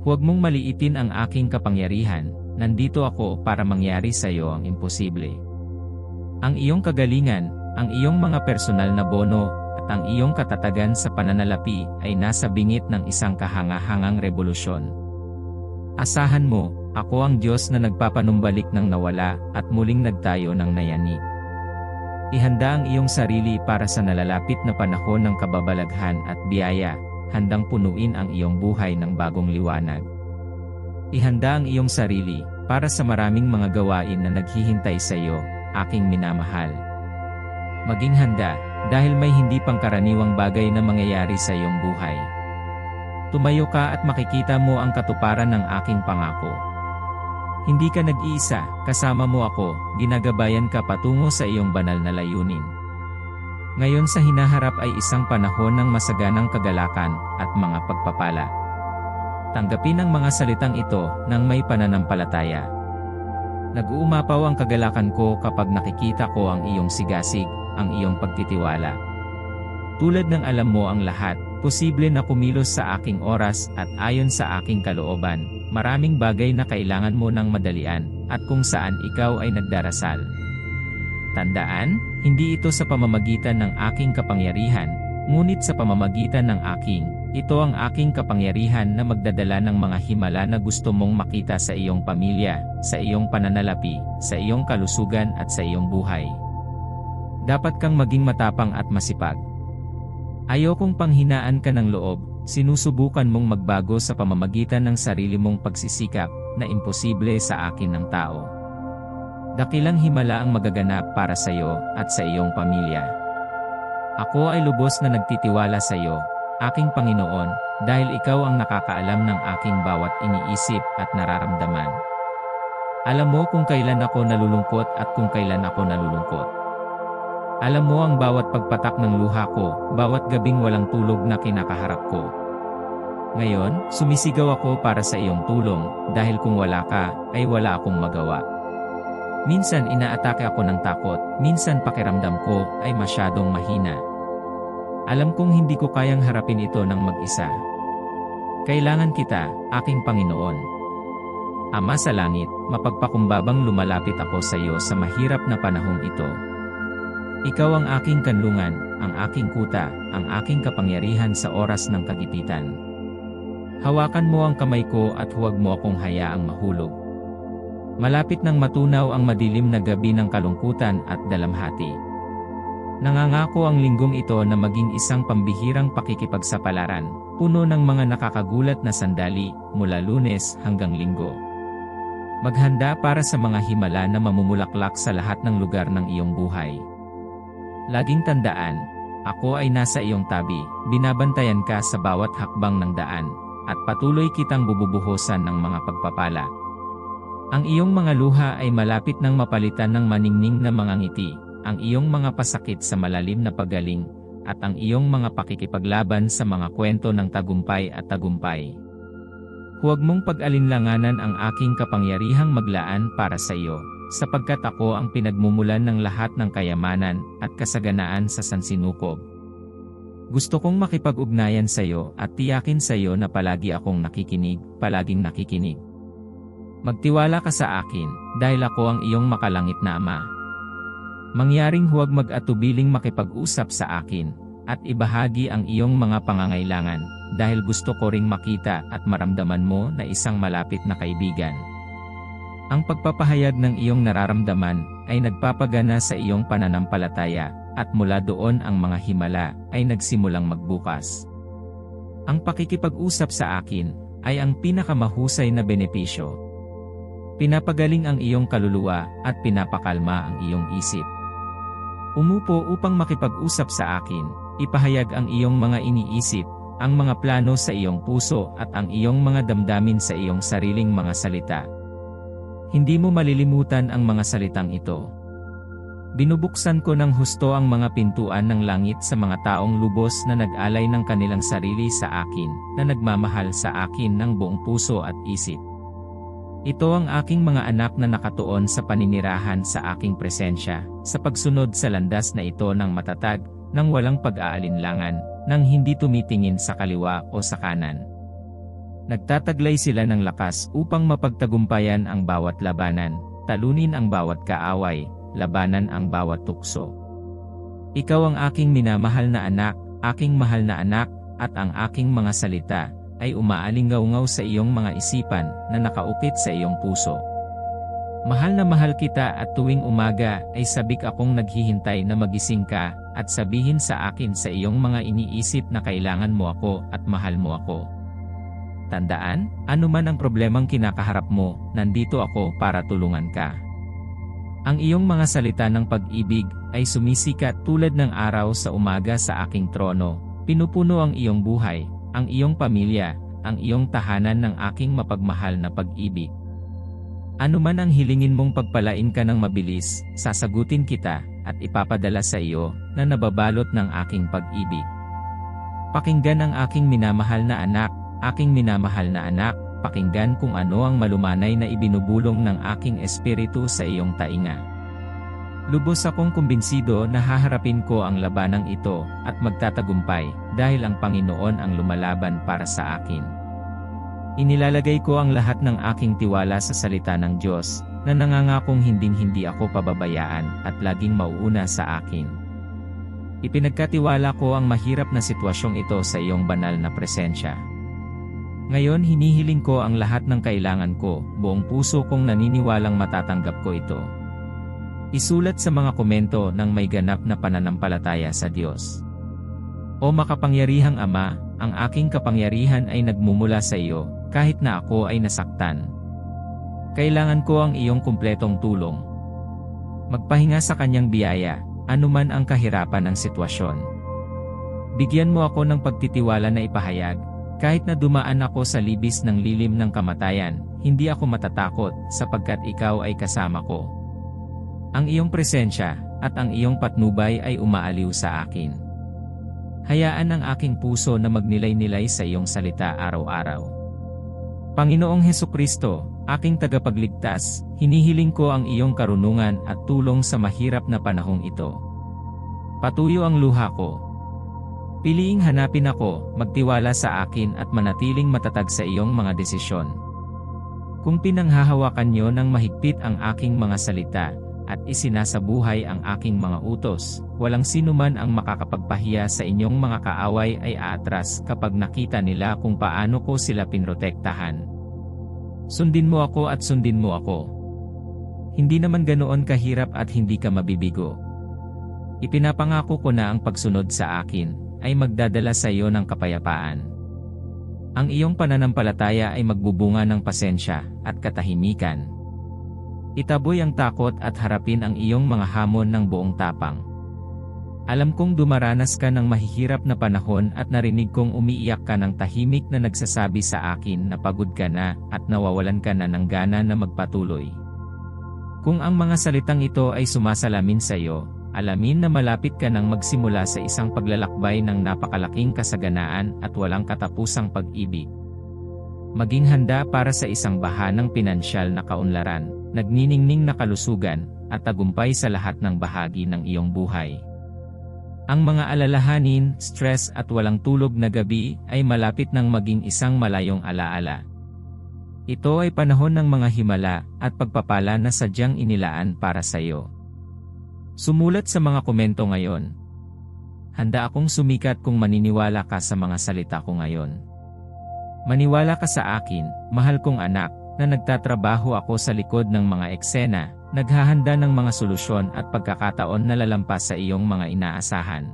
Huwag mong maliitin ang aking kapangyarihan, nandito ako para mangyari sa iyo ang imposible. Ang iyong kagalingan, ang iyong mga personal na bono, at ang iyong katatagan sa pananalapi ay nasa bingit ng isang kahangahangang revolusyon. Asahan mo, ako ang Diyos na nagpapanumbalik ng nawala at muling nagtayo ng nayani. Ihanda ang iyong sarili para sa nalalapit na panahon ng kababalaghan at biyaya, handang punuin ang iyong buhay ng bagong liwanag. Ihanda ang iyong sarili para sa maraming mga gawain na naghihintay sa iyo, aking minamahal. Maging handa dahil may hindi pangkaraniwang bagay na mangyayari sa iyong buhay. Tumayo ka at makikita mo ang katuparan ng aking pangako. Hindi ka nag-iisa, kasama mo ako, ginagabayan ka patungo sa iyong banal na layunin. Ngayon sa hinaharap ay isang panahon ng masaganang kagalakan at mga pagpapala. Tanggapin ang mga salitang ito ng may pananampalataya. Nag-uumapaw ang kagalakan ko kapag nakikita ko ang iyong sigasig, ang iyong pagtitiwala. Tulad ng alam mo ang lahat, posible na kumilos sa aking oras at ayon sa aking kalooban, maraming bagay na kailangan mo ng madalian, at kung saan ikaw ay nagdarasal. Tandaan, hindi ito sa pamamagitan ng aking kapangyarihan, ngunit sa pamamagitan ng aking, ito ang aking kapangyarihan na magdadala ng mga himala na gusto mong makita sa iyong pamilya, sa iyong pananalapi, sa iyong kalusugan at sa iyong buhay. Dapat kang maging matapang at masipag. Ayokong panghinaan ka ng loob, sinusubukan mong magbago sa pamamagitan ng sarili mong pagsisikap, na imposible sa akin ng tao. Dakilang himala ang magaganap para sa iyo at sa iyong pamilya. Ako ay lubos na nagtitiwala sa iyo, aking Panginoon, dahil ikaw ang nakakaalam ng aking bawat iniisip at nararamdaman. Alam mo kung kailan ako nalulungkot at kung kailan ako nalulungkot. Alam mo ang bawat pagpatak ng luha ko, bawat gabing walang tulog na kinakaharap ko. Ngayon, sumisigaw ako para sa iyong tulong, dahil kung wala ka, ay wala akong magawa. Minsan inaatake ako ng takot, minsan pakiramdam ko ay masyadong mahina. Alam kong hindi ko kayang harapin ito ng mag-isa. Kailangan kita, aking Panginoon. Ama sa langit, mapagpakumbabang lumalapit ako sa iyo sa mahirap na panahong ito. Ikaw ang aking kanlungan, ang aking kuta, ang aking kapangyarihan sa oras ng kagipitan. Hawakan mo ang kamay ko at huwag mo akong hayaang mahulog. Malapit nang matunaw ang madilim na gabi ng kalungkutan at dalamhati. Nangangako ang linggong ito na maging isang pambihirang pakikipagsapalaran, puno ng mga nakakagulat na sandali, mula lunes hanggang linggo. Maghanda para sa mga himala na mamumulaklak sa lahat ng lugar ng iyong buhay. Laging tandaan, ako ay nasa iyong tabi, binabantayan ka sa bawat hakbang ng daan, at patuloy kitang bububuhusan ng mga pagpapala. Ang iyong mga luha ay malapit nang mapalitan ng maningning na mga ngiti, ang iyong mga pasakit sa malalim na pagaling, at ang iyong mga pakikipaglaban sa mga kwento ng tagumpay at tagumpay. Huwag mong pag-alinlanganan ang aking kapangyarihang maglaan para sa iyo, sapagkat ako ang pinagmumulan ng lahat ng kayamanan at kasaganaan sa sansinukob. Gusto kong makipag-ugnayan sa iyo at tiyakin sa iyo na palagi akong nakikinig, palaging nakikinig. Magtiwala ka sa akin, dahil ako ang iyong makalangit na ama. Mangyaring huwag mag-atubiling makipag-usap sa akin, at ibahagi ang iyong mga pangangailangan, dahil gusto ko ring makita at maramdaman mo na isang malapit na kaibigan. Ang pagpapahayag ng iyong nararamdaman ay nagpapagana sa iyong pananampalataya, at mula doon ang mga himala ay nagsimulang magbukas. Ang pakikipag-usap sa akin ay ang pinakamahusay na benepisyo. Pinapagaling ang iyong kaluluwa at pinapakalma ang iyong isip. Umupo upang makipag-usap sa akin, ipahayag ang iyong mga iniisip, ang mga plano sa iyong puso at ang iyong mga damdamin sa iyong sariling mga salita. Hindi mo malilimutan ang mga salitang ito. Binubuksan ko ng husto ang mga pintuan ng langit sa mga taong lubos na nag-alay ng kanilang sarili sa akin, na nagmamahal sa akin ng buong puso at isip. Ito ang aking mga anak na nakatuon sa paninirahan sa aking presensya, sa pagsunod sa landas na ito ng matatag, ng walang pag-aalinlangan, nang hindi tumitingin sa kaliwa o sa kanan. Nagtataglay sila ng lakas upang mapagtagumpayan ang bawat labanan, talunin ang bawat kaaway, labanan ang bawat tukso. Ikaw ang aking minamahal na anak, aking mahal na anak, at ang aking mga salita, ay umaalingaw-ngaw sa iyong mga isipan na nakaukit sa iyong puso. Mahal na mahal kita at tuwing umaga ay sabik akong naghihintay na magising ka at sabihin sa akin sa iyong mga iniisip na kailangan mo ako at mahal mo ako. Tandaan, anuman ang problemang kinakaharap mo, nandito ako para tulungan ka. Ang iyong mga salita ng pag-ibig ay sumisikat tulad ng araw sa umaga sa aking trono, pinupuno ang iyong buhay, ang iyong pamilya, ang iyong tahanan ng aking mapagmahal na pag-ibig. Ano man ang hilingin mong pagpalain ka ng mabilis, sasagutin kita, at ipapadala sa iyo, na nababalot ng aking pag-ibig. Pakinggan ang aking minamahal na anak, aking minamahal na anak, pakinggan kung ano ang malumanay na ibinubulong ng aking espiritu sa iyong tainga. Lubos akong kumbinsido na haharapin ko ang labanang ito at magtatagumpay dahil ang Panginoon ang lumalaban para sa akin. Inilalagay ko ang lahat ng aking tiwala sa salita ng Diyos, na nangangakong hinding-hindi ako pababayaan at laging mauuna sa akin. Ipinagkatiwala ko ang mahirap na sitwasyong ito sa iyong banal na presensya. Ngayon hinihiling ko ang lahat ng kailangan ko, buong puso kong naniniwalang matatanggap ko ito. Isulat sa mga komento ng may ganap na pananampalataya sa Diyos. O makapangyarihang Ama, ang aking kapangyarihan ay nagmumula sa iyo, kahit na ako ay nasaktan. Kailangan ko ang iyong kumpletong tulong. Magpahinga sa kanyang biyaya, anuman ang kahirapan ng sitwasyon. Bigyan mo ako ng pagtitiwala na ipahayag, kahit na dumaan ako sa libis ng lilim ng kamatayan, hindi ako matatakot sapagkat ikaw ay kasama ko. Ang iyong presensya at ang iyong patnubay ay umaaliw sa akin. Hayaan ang aking puso na magnilay-nilay sa iyong salita araw-araw. Panginoong Heso Kristo, aking tagapagligtas, hinihiling ko ang iyong karunungan at tulong sa mahirap na panahong ito. Patuyo ang luha ko. Piliing hanapin ako, magtiwala sa akin at manatiling matatag sa iyong mga desisyon. Kung pinanghahawakan niyo ng mahigpit ang aking mga salita, at isinasabuhay ang aking mga utos, walang sinuman ang makakapagpahiya sa inyong mga kaaway ay aatras kapag nakita nila kung paano ko sila pinrotektahan. Sundin mo ako at sundin mo ako. Hindi naman ganoon kahirap at hindi ka mabibigo. Ipinapangako ko na ang pagsunod sa akin ay magdadala sa iyo ng kapayapaan. Ang iyong pananampalataya ay magbubunga ng pasensya at katahimikan. Itaboy ang takot at harapin ang iyong mga hamon ng buong tapang. Alam kong dumaranas ka ng mahihirap na panahon at narinig kong umiiyak ka ng tahimik na nagsasabi sa akin na pagod ka na at nawawalan ka na ng gana na magpatuloy. Kung ang mga salitang ito ay sumasalamin sa iyo, alamin na malapit ka nang magsimula sa isang paglalakbay ng napakalaking kasaganaan at walang katapusang pag-ibig. Maging handa para sa isang bahanang pinansyal na kaunlaran nagniningning na kalusugan, at tagumpay sa lahat ng bahagi ng iyong buhay. Ang mga alalahanin, stress at walang tulog na gabi ay malapit ng maging isang malayong alaala. Ito ay panahon ng mga himala at pagpapala na sadyang inilaan para sa iyo. Sumulat sa mga komento ngayon. Handa akong sumikat kung maniniwala ka sa mga salita ko ngayon. Maniwala ka sa akin, mahal kong anak, na nagtatrabaho ako sa likod ng mga eksena, naghahanda ng mga solusyon at pagkakataon na lalampas sa iyong mga inaasahan.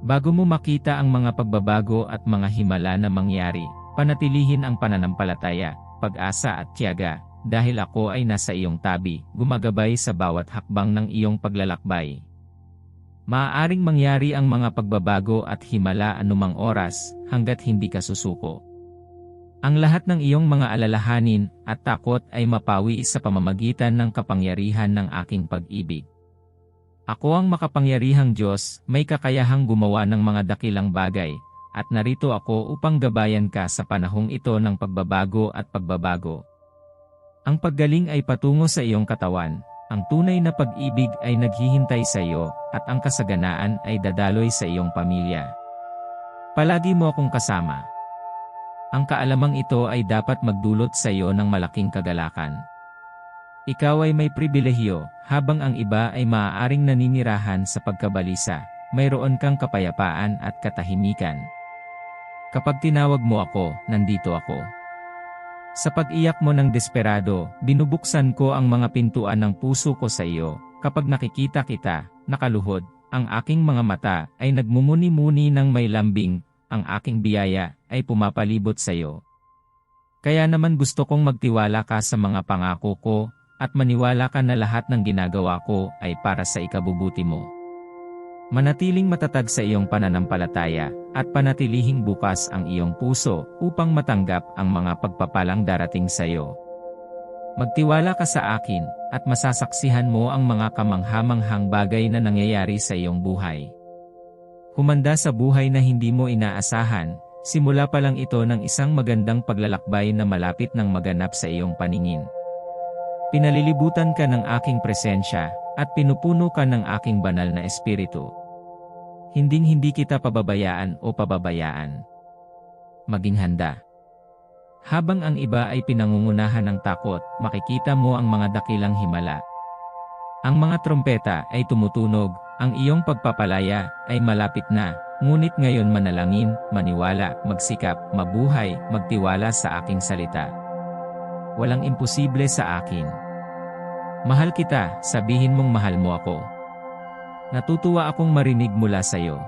Bago mo makita ang mga pagbabago at mga himala na mangyari, panatilihin ang pananampalataya, pag-asa at tiyaga, dahil ako ay nasa iyong tabi, gumagabay sa bawat hakbang ng iyong paglalakbay. Maaaring mangyari ang mga pagbabago at himala anumang oras, hanggat hindi ka susuko. Ang lahat ng iyong mga alalahanin at takot ay mapawi sa pamamagitan ng kapangyarihan ng aking pag-ibig. Ako ang makapangyarihang Diyos, may kakayahang gumawa ng mga dakilang bagay, at narito ako upang gabayan ka sa panahong ito ng pagbabago at pagbabago. Ang paggaling ay patungo sa iyong katawan, ang tunay na pag-ibig ay naghihintay sa iyo, at ang kasaganaan ay dadaloy sa iyong pamilya. Palagi mo akong kasama. Ang kaalamang ito ay dapat magdulot sa iyo ng malaking kagalakan. Ikaw ay may pribilehyo, habang ang iba ay maaaring naninirahan sa pagkabalisa, mayroon kang kapayapaan at katahimikan. Kapag tinawag mo ako, nandito ako. Sa pag-iyak mo ng desperado, binubuksan ko ang mga pintuan ng puso ko sa iyo. Kapag nakikita kita, nakaluhod, ang aking mga mata ay nagmumuni-muni ng may lambing, ang aking biyaya ay pumapalibot sa iyo. Kaya naman gusto kong magtiwala ka sa mga pangako ko, at maniwala ka na lahat ng ginagawa ko ay para sa ikabubuti mo. Manatiling matatag sa iyong pananampalataya, at panatilihing bukas ang iyong puso upang matanggap ang mga pagpapalang darating sa iyo. Magtiwala ka sa akin, at masasaksihan mo ang mga kamanghamanghang bagay na nangyayari sa iyong buhay. Humanda sa buhay na hindi mo inaasahan, simula pa lang ito ng isang magandang paglalakbay na malapit ng maganap sa iyong paningin. Pinalilibutan ka ng aking presensya, at pinupuno ka ng aking banal na espiritu. Hinding-hindi kita pababayaan o pababayaan. Maging handa. Habang ang iba ay pinangungunahan ng takot, makikita mo ang mga dakilang himala. Ang mga trompeta ay tumutunog, ang iyong pagpapalaya ay malapit na, ngunit ngayon manalangin, maniwala, magsikap, mabuhay, magtiwala sa aking salita. Walang imposible sa akin. Mahal kita, sabihin mong mahal mo ako. Natutuwa akong marinig mula sa iyo.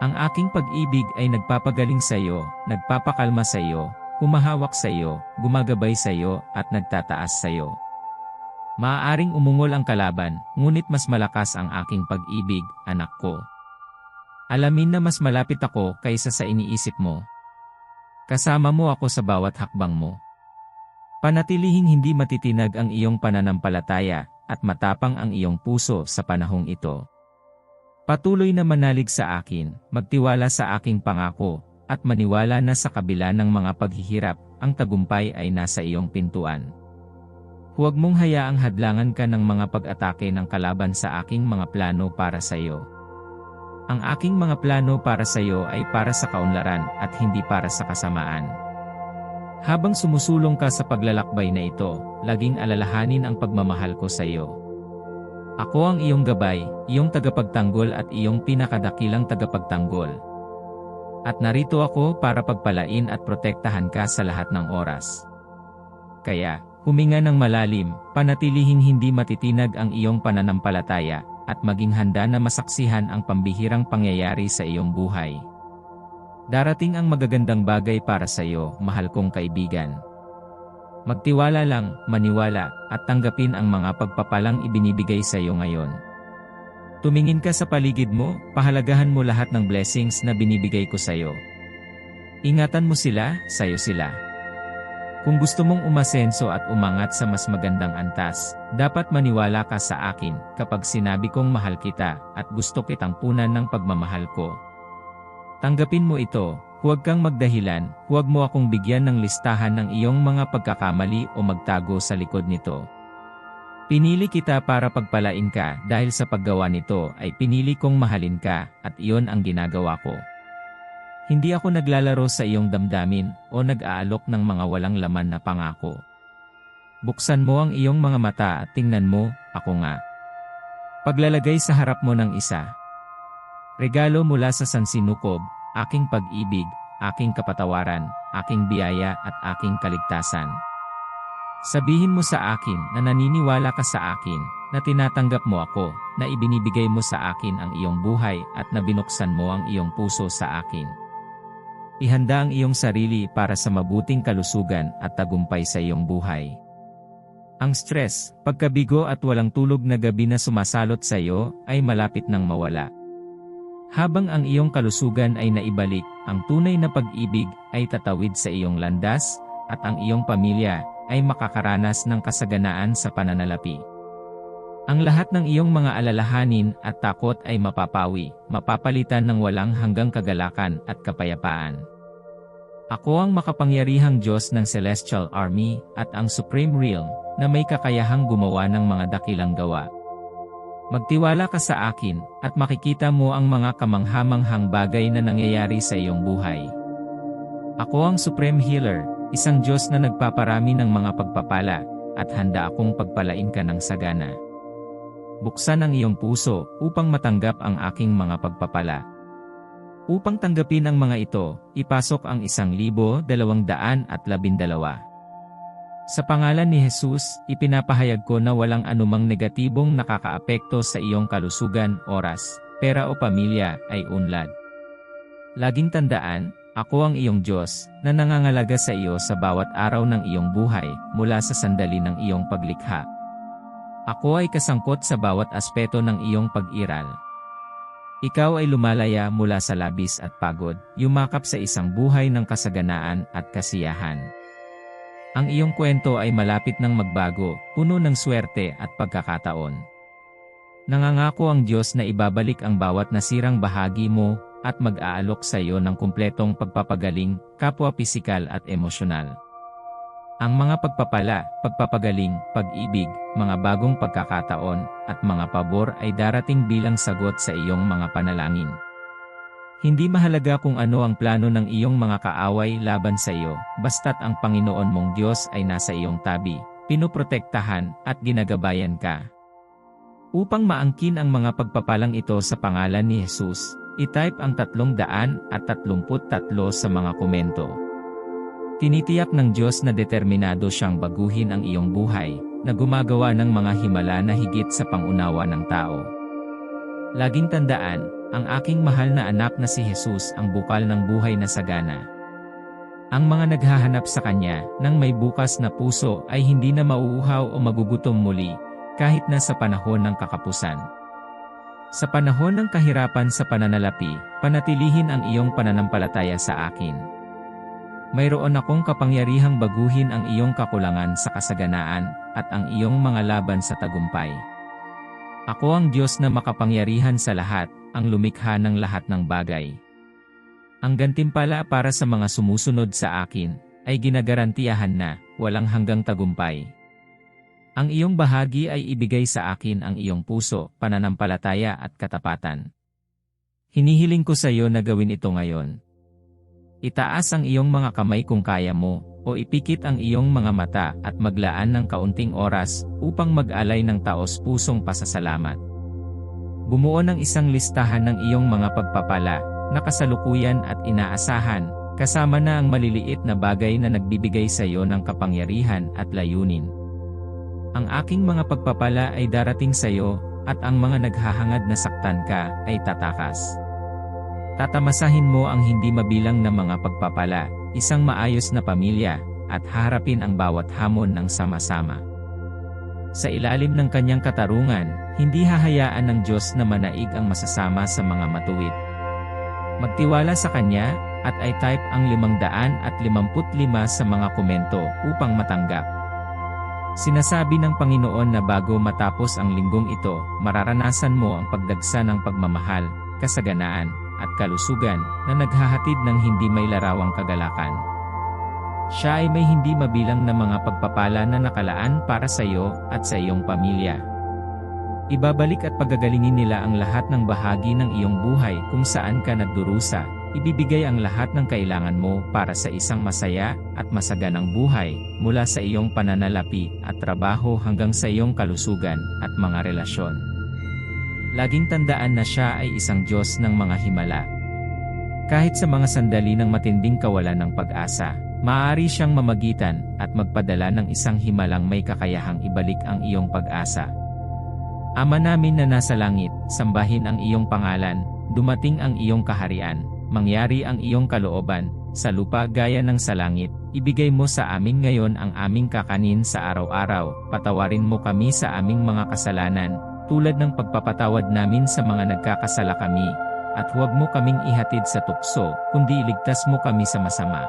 Ang aking pag-ibig ay nagpapagaling sa iyo, nagpapakalma sa iyo, humahawak sa iyo, gumagabay sa iyo, at nagtataas sa iyo. Maaaring umungol ang kalaban, ngunit mas malakas ang aking pag-ibig, anak ko. Alamin na mas malapit ako kaysa sa iniisip mo. Kasama mo ako sa bawat hakbang mo. Panatilihing hindi matitinag ang iyong pananampalataya, at matapang ang iyong puso sa panahong ito. Patuloy na manalig sa akin, magtiwala sa aking pangako, at maniwala na sa kabila ng mga paghihirap, ang tagumpay ay nasa iyong pintuan. Huwag mong hayaang hadlangan ka ng mga pag-atake ng kalaban sa aking mga plano para sa iyo. Ang aking mga plano para sa iyo ay para sa kaunlaran at hindi para sa kasamaan. Habang sumusulong ka sa paglalakbay na ito, laging alalahanin ang pagmamahal ko sa iyo. Ako ang iyong gabay, iyong tagapagtanggol at iyong pinakadakilang tagapagtanggol. At narito ako para pagpalain at protektahan ka sa lahat ng oras. Kaya, huminga ng malalim, panatilihing hindi matitinag ang iyong pananampalataya, at maging handa na masaksihan ang pambihirang pangyayari sa iyong buhay. Darating ang magagandang bagay para sa iyo, mahal kong kaibigan. Magtiwala lang, maniwala, at tanggapin ang mga pagpapalang ibinibigay sa iyo ngayon. Tumingin ka sa paligid mo, pahalagahan mo lahat ng blessings na binibigay ko sa iyo. Ingatan mo sila, sayo sila. Kung gusto mong umasenso at umangat sa mas magandang antas, dapat maniwala ka sa akin kapag sinabi kong mahal kita at gusto kitang punan ng pagmamahal ko. Tanggapin mo ito, huwag kang magdahilan, huwag mo akong bigyan ng listahan ng iyong mga pagkakamali o magtago sa likod nito. Pinili kita para pagpalain ka dahil sa paggawa nito ay pinili kong mahalin ka at iyon ang ginagawa ko. Hindi ako naglalaro sa iyong damdamin o nag-aalok ng mga walang laman na pangako. Buksan mo ang iyong mga mata at tingnan mo, ako nga. Paglalagay sa harap mo ng isa, Regalo mula sa sansinukob, aking pag-ibig, aking kapatawaran, aking biyaya at aking kaligtasan. Sabihin mo sa akin na naniniwala ka sa akin, na tinatanggap mo ako, na ibinibigay mo sa akin ang iyong buhay at na binuksan mo ang iyong puso sa akin. Ihanda ang iyong sarili para sa mabuting kalusugan at tagumpay sa iyong buhay. Ang stress, pagkabigo at walang tulog na gabi na sumasalot sa iyo ay malapit nang mawala. Habang ang iyong kalusugan ay naibalik, ang tunay na pag-ibig ay tatawid sa iyong landas, at ang iyong pamilya ay makakaranas ng kasaganaan sa pananalapi. Ang lahat ng iyong mga alalahanin at takot ay mapapawi, mapapalitan ng walang hanggang kagalakan at kapayapaan. Ako ang makapangyarihang Diyos ng Celestial Army at ang Supreme Realm na may kakayahang gumawa ng mga dakilang gawa. Magtiwala ka sa akin, at makikita mo ang mga kamanghamanghang bagay na nangyayari sa iyong buhay. Ako ang Supreme Healer, isang Diyos na nagpaparami ng mga pagpapala, at handa akong pagpalain ka ng sagana. Buksan ang iyong puso upang matanggap ang aking mga pagpapala. Upang tanggapin ang mga ito, ipasok ang isang libo dalawang daan at labindalawa. Sa pangalan ni Jesus, ipinapahayag ko na walang anumang negatibong nakakaapekto sa iyong kalusugan, oras, pera o pamilya ay unlad. Laging tandaan, ako ang iyong Diyos, na nangangalaga sa iyo sa bawat araw ng iyong buhay, mula sa sandali ng iyong paglikha. Ako ay kasangkot sa bawat aspeto ng iyong pag-iral. Ikaw ay lumalaya mula sa labis at pagod, yumakap sa isang buhay ng kasaganaan at kasiyahan. Ang iyong kwento ay malapit ng magbago, puno ng swerte at pagkakataon. Nangangako ang Diyos na ibabalik ang bawat nasirang bahagi mo at mag-aalok sa iyo ng kumpletong pagpapagaling, kapwa pisikal at emosyonal. Ang mga pagpapala, pagpapagaling, pag-ibig, mga bagong pagkakataon, at mga pabor ay darating bilang sagot sa iyong mga panalangin. Hindi mahalaga kung ano ang plano ng iyong mga kaaway laban sa iyo, basta't ang Panginoon mong Diyos ay nasa iyong tabi, pinoprotektahan, at ginagabayan ka. Upang maangkin ang mga pagpapalang ito sa pangalan ni Jesus, itype ang 333 sa mga komento. Tinitiyak ng Diyos na determinado siyang baguhin ang iyong buhay, na gumagawa ng mga himala na higit sa pangunawa ng tao. Laging tandaan, ang aking mahal na anak na si Jesus ang bukal ng buhay na sagana. Ang mga naghahanap sa Kanya, ng may bukas na puso ay hindi na mauuhaw o magugutom muli, kahit na sa panahon ng kakapusan. Sa panahon ng kahirapan sa pananalapi, panatilihin ang iyong pananampalataya sa akin. Mayroon akong kapangyarihang baguhin ang iyong kakulangan sa kasaganaan, at ang iyong mga laban sa tagumpay. Ako ang Diyos na makapangyarihan sa lahat, ang lumikha ng lahat ng bagay. Ang gantimpala para sa mga sumusunod sa akin, ay ginagarantiyahan na, walang hanggang tagumpay. Ang iyong bahagi ay ibigay sa akin ang iyong puso, pananampalataya at katapatan. Hinihiling ko sa iyo na gawin ito ngayon. Itaas ang iyong mga kamay kung kaya mo, o ipikit ang iyong mga mata at maglaan ng kaunting oras upang mag-alay ng taos pusong pasasalamat. Bumuo ng isang listahan ng iyong mga pagpapala, nakasalukuyan at inaasahan, kasama na ang maliliit na bagay na nagbibigay sa iyo ng kapangyarihan at layunin. Ang aking mga pagpapala ay darating sa iyo, at ang mga naghahangad na saktan ka ay tatakas. Tatamasahin mo ang hindi mabilang na mga pagpapala, isang maayos na pamilya, at harapin ang bawat hamon ng sama-sama. Sa ilalim ng kanyang katarungan, hindi hahayaan ng Diyos na manaig ang masasama sa mga matuwid. Magtiwala sa Kanya, at ay type ang 555 sa mga komento upang matanggap. Sinasabi ng Panginoon na bago matapos ang linggong ito, mararanasan mo ang pagdagsa ng pagmamahal, kasaganaan, at kalusugan na naghahatid ng hindi may larawang kagalakan. Siya ay may hindi mabilang na mga pagpapala na nakalaan para sa iyo at sa iyong pamilya. Ibabalik at pagagalingin nila ang lahat ng bahagi ng iyong buhay kung saan ka nagdurusa, ibibigay ang lahat ng kailangan mo para sa isang masaya at masaganang buhay, mula sa iyong pananalapi at trabaho hanggang sa iyong kalusugan at mga relasyon. Laging tandaan na siya ay isang Diyos ng mga himala. Kahit sa mga sandali ng matinding kawalan ng pag-asa, maaari siyang mamagitan at magpadala ng isang himalang may kakayahang ibalik ang iyong pag-asa. Ama namin na nasa langit, sambahin ang iyong pangalan, dumating ang iyong kaharian, mangyari ang iyong kalooban, sa lupa gaya ng sa langit, ibigay mo sa amin ngayon ang aming kakanin sa araw-araw, patawarin mo kami sa aming mga kasalanan, tulad ng pagpapatawad namin sa mga nagkakasala kami, at huwag mo kaming ihatid sa tukso, kundi iligtas mo kami sa masama.